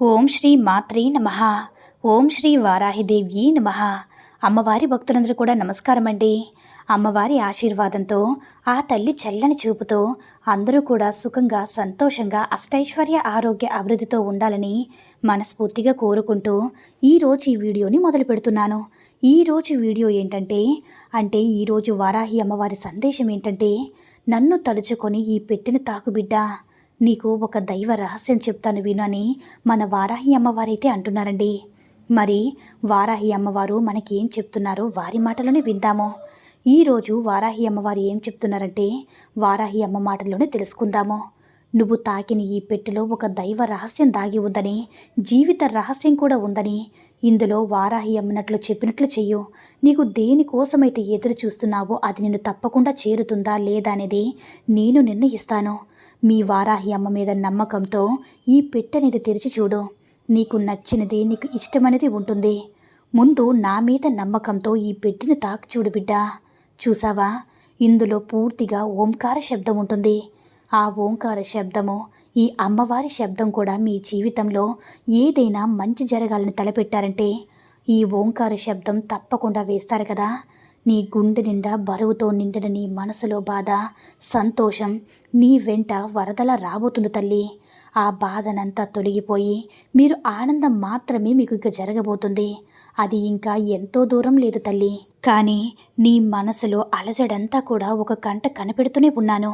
ఓం శ్రీ మాత్రే నమ. ఓం శ్రీ వారాహిదేవి నమ. అమ్మవారి భక్తులందరూ కూడా నమస్కారం అండి. అమ్మవారి ఆశీర్వాదంతో ఆ తల్లి చల్లని చూపుతో అందరూ కూడా సుఖంగా సంతోషంగా అష్టైశ్వర్య ఆరోగ్య అభివృద్ధితో ఉండాలని మనస్ఫూర్తిగా కోరుకుంటూ ఈరోజు ఈ వీడియోని మొదలు పెడుతున్నాను. ఈరోజు వీడియో ఏంటంటే అంటే ఈరోజు వారాహి అమ్మవారి సందేశం ఏంటంటే నన్ను తలుచుకొని ఈ పెట్టిన తాకుబిడ్డ నీకు ఒక దైవ రహస్యం చెప్తాను విను అని మన వారాహి అమ్మవారైతే అంటున్నారండి. మరి వారాహి అమ్మవారు మనకి ఏం చెప్తున్నారో వారి మాటలోనే విందాము. ఈరోజు వారాహి అమ్మవారు ఏం చెప్తున్నారంటే వారాహి అమ్మ మాటల్లోనే తెలుసుకుందాము. నువ్వు తాకిన ఈ పెట్టెలో ఒక దైవ రహస్యం దాగి ఉందని జీవిత రహస్యం కూడా ఉందని. ఇందులో వారాహి అమ్మనట్లు చెప్పినట్లు చెయ్యు. నీకు దేనికోసమైతే ఎదురు చూస్తున్నావో అది నిన్ను తప్పకుండా చేరుతుందా లేదా అనేది నేను నిర్ణయిస్తాను. మీ వారాహి అమ్మ మీద నమ్మకంతో ఈ పెట్టెనేది తెరిచి చూడు. నీకు నచ్చినది నీకు ఇష్టమనేది ఉంటుంది. ముందు నా మీద నమ్మకంతో ఈ పెట్టిని తాకు చూడు బిడ్డా. చూసావా? ఇందులో పూర్తిగా ఓంకార శబ్దం ఉంటుంది. ఆ ఓంకార శబ్దము ఈ అమ్మవారి శబ్దం కూడా మీ జీవితంలో ఏదైనా మంచి జరగాలని తలపెట్టారంటే ఈ ఓంకార శబ్దం తప్పకుండా వేస్తారు కదా. నీ గుండె నిండా బరువుతో నిండిన నీ మనసులో బాధ సంతోషం నీ వెంట వరదల రాబోతుంది తల్లి. ఆ బాధనంతా తొలగిపోయి మీరు ఆనందం మాత్రమే మీకు ఇక జరగబోతుంది. అది ఇంకా ఎంతో దూరం లేదు తల్లి. కానీ నీ మనసులో అలజడంతా కూడా ఒక కంట కనిపెడుతూనే ఉన్నాను.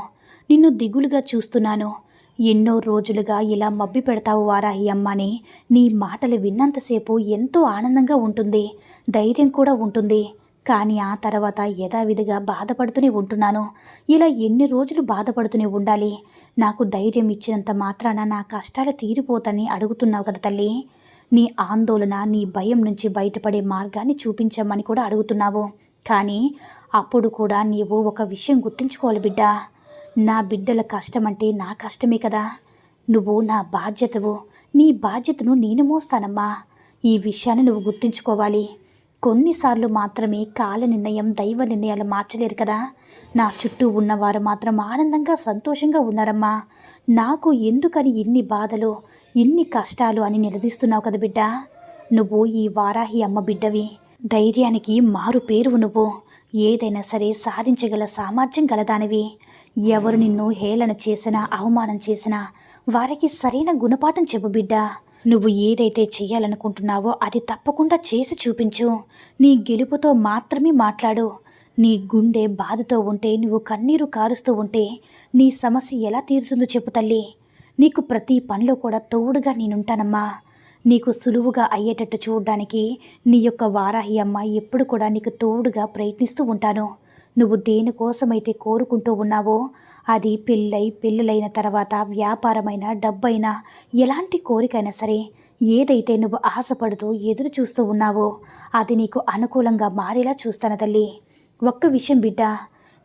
నిన్ను దిగులుగా చూస్తున్నాను. ఎన్నో రోజులుగా ఇలా మబ్బి పెడతావు వారాహి అమ్మని. నీ మాటలు విన్నంతసేపు ఎంతో ఆనందంగా ఉంటుంది. ధైర్యం కూడా ఉంటుంది. కానీ ఆ తర్వాత యథావిధిగా బాధపడుతూనే ఉంటున్నాను. ఇలా ఎన్ని రోజులు బాధపడుతూనే ఉండాలి? నాకు ధైర్యం ఇచ్చినంత మాత్రాన నా కష్టాలు తీరిపోతని అడుగుతున్నావు కదా తల్లి. నీ ఆందోళన నీ భయం నుంచి బయటపడే మార్గాన్ని చూపించమని కూడా అడుగుతున్నావు. కానీ అప్పుడు కూడా నీవు ఒక విషయం గుర్తుంచుకోవాలి బిడ్డా. నా బిడ్డల కష్టం అంటే నా కష్టమే కదా. నువ్వు నా బాధ్యతవు. నీ బాధ్యతను నేను మోస్తానమ్మా. ఈ విషయాన్ని నువ్వు గుర్తుంచుకోవాలి. కొన్నిసార్లు మాత్రమే కాల నిర్ణయం దైవ నిర్ణయాలు మార్చలేరు కదా. నా చుట్టూ ఉన్నవారు మాత్రం ఆనందంగా సంతోషంగా ఉన్నారమ్మా. నాకు ఎందుకని ఇన్ని బాధలు ఇన్ని కష్టాలు అని నిలదీస్తున్నావు కదా బిడ్డ. నువ్వు ఈ వారాహి అమ్మ బిడ్డవి. ధైర్యానికి మారు పేరు నువ్వు. ఏదైనా సరే సాధించగల సామర్థ్యం గలదానివి. ఎవరు నిన్ను హేళన చేసినా అవమానం చేసినా వారికి సరైన గుణపాఠం చెప్పు బిడ్డ. నువ్వు ఏదైతే చేయాలనుకుంటున్నావో అది తప్పకుండా చేసి చూపించు. నీ గెలుపుతో మాత్రమే మాట్లాడు. నీ గుండె బాధతో ఉంటే నువ్వు కన్నీరు కారుస్తూ ఉంటే నీ సమస్య ఎలా తీరుతుందో చెప్పు తల్లి. నీకు ప్రతి పనిలో కూడా తోడుగా నేనుంటానమ్మా. నీకు సులువుగా అయ్యేటట్టు చూడడానికి నీ యొక్క వారాహి అమ్మ ఎప్పుడు కూడా నీకు తోడుగా ప్రయత్నిస్తూ ఉంటాను. నువ్వు దేనికోసమైతే కోరుకుంటూ ఉన్నావో అది పెళ్ళై పెళ్ళిలైన తర్వాత వ్యాపారమైన డబ్బైనా ఎలాంటి కోరికైనా సరే ఏదైతే నువ్వు ఆశపడుతూ ఎదురు చూస్తూ ఉన్నావో అది నీకు అనుకూలంగా మారేలా చూస్తాను తల్లి. ఒక్క విషయం బిడ్డ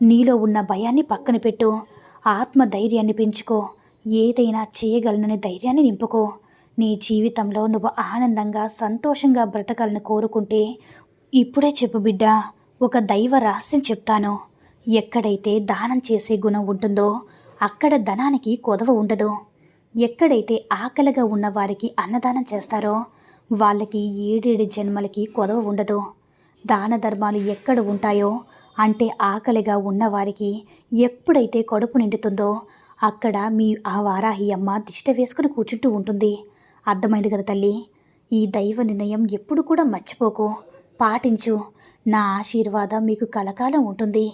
నీలో ఉన్న భయాన్ని పక్కన పెట్టు. ఆత్మ ధైర్యాన్ని పెంచుకో. ఏదైనా చేయగలనని ధైర్యాన్ని నింపుకో. నీ జీవితంలో నువ్వు ఆనందంగా సంతోషంగా బ్రతకాలని కోరుకుంటే ఇప్పుడే చెప్పు బిడ్డ ఒక దైవ రహస్యం చెప్తాను. ఎక్కడైతే దానం చేసే గుణం ఉంటుందో అక్కడ ధనానికి కొదవ ఉండదు. ఎక్కడైతే ఆకలిగా ఉన్న వారికి అన్నదానం చేస్తారో వాళ్ళకి ఏడేడు జన్మలకి కొదవ ఉండదు. దాన ధర్మాలు ఎక్కడ ఉంటాయో అంటే ఆకలిగా ఉన్నవారికి ఎప్పుడైతే కడుపు నిండుతుందో అక్కడ మీ ఆ వారాహి అమ్మ దిష్ట వేసుకుని కూర్చుంటూ ఉంటుంది. అర్థమైంది కదా తల్లి. ఈ దైవ నిర్ణయం ఎప్పుడు కూడా మర్చిపోకు. పాటించు. నా ఆశీర్వాదం మీకు కలకాలం ఉంటుంది.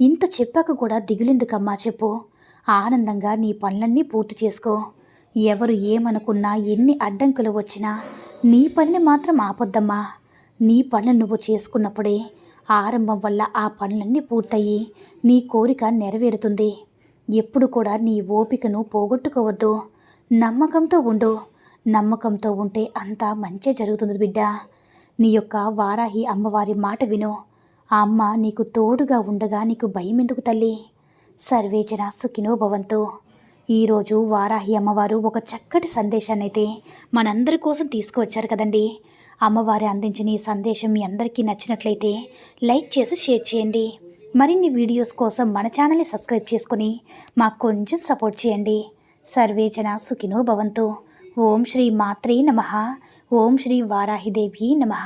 ఇంత చెప్పాక కూడా దిగులెందుకమ్మా చెప్పు. ఆనందంగా నీ పనులన్నీ పూర్తి చేసుకో. ఎవరు ఏమనుకున్నా ఎన్ని అడ్డంకులు వచ్చినా నీ పనిని మాత్రం ఆపొద్దమ్మా. నీ పనులు నువ్వు చేసుకున్నప్పుడే ఆరంభం వల్ల ఆ పనులన్నీ పూర్తయి నీ కోరిక నెరవేరుతుంది. ఎప్పుడు కూడా నీ ఓపికను పోగొట్టుకోవద్దు. నమ్మకంతో ఉండు. నమ్మకంతో ఉంటే అంతా మంచి జరుగుతుంది బిడ్డ. నీ యొక్క వారాహి అమ్మవారి మాట విను. ఆ అమ్మ నీకు తోడుగా ఉండగా నీకు భయం ఎందుకు తల్లి? సర్వేజన సుఖినో భవంతు ఈరోజు వారాహి అమ్మవారు ఒక చక్కటి సందేశాన్ని అయితే మనందరి కోసం తీసుకువచ్చారు కదండి. అమ్మవారి అందించిన ఈ సందేశం మీ అందరికీ నచ్చినట్లయితే లైక్ చేసి షేర్ చేయండి. మరిన్ని వీడియోస్ కోసం మన ఛానల్ని సబ్స్క్రైబ్ చేసుకొని మాకు కొంచెం సపోర్ట్ చేయండి. సర్వేజన సుఖినో భవంతు ఓం శ్రీ మాత్రే నమ ఓం శ్రీ వారాహిదేవి నమః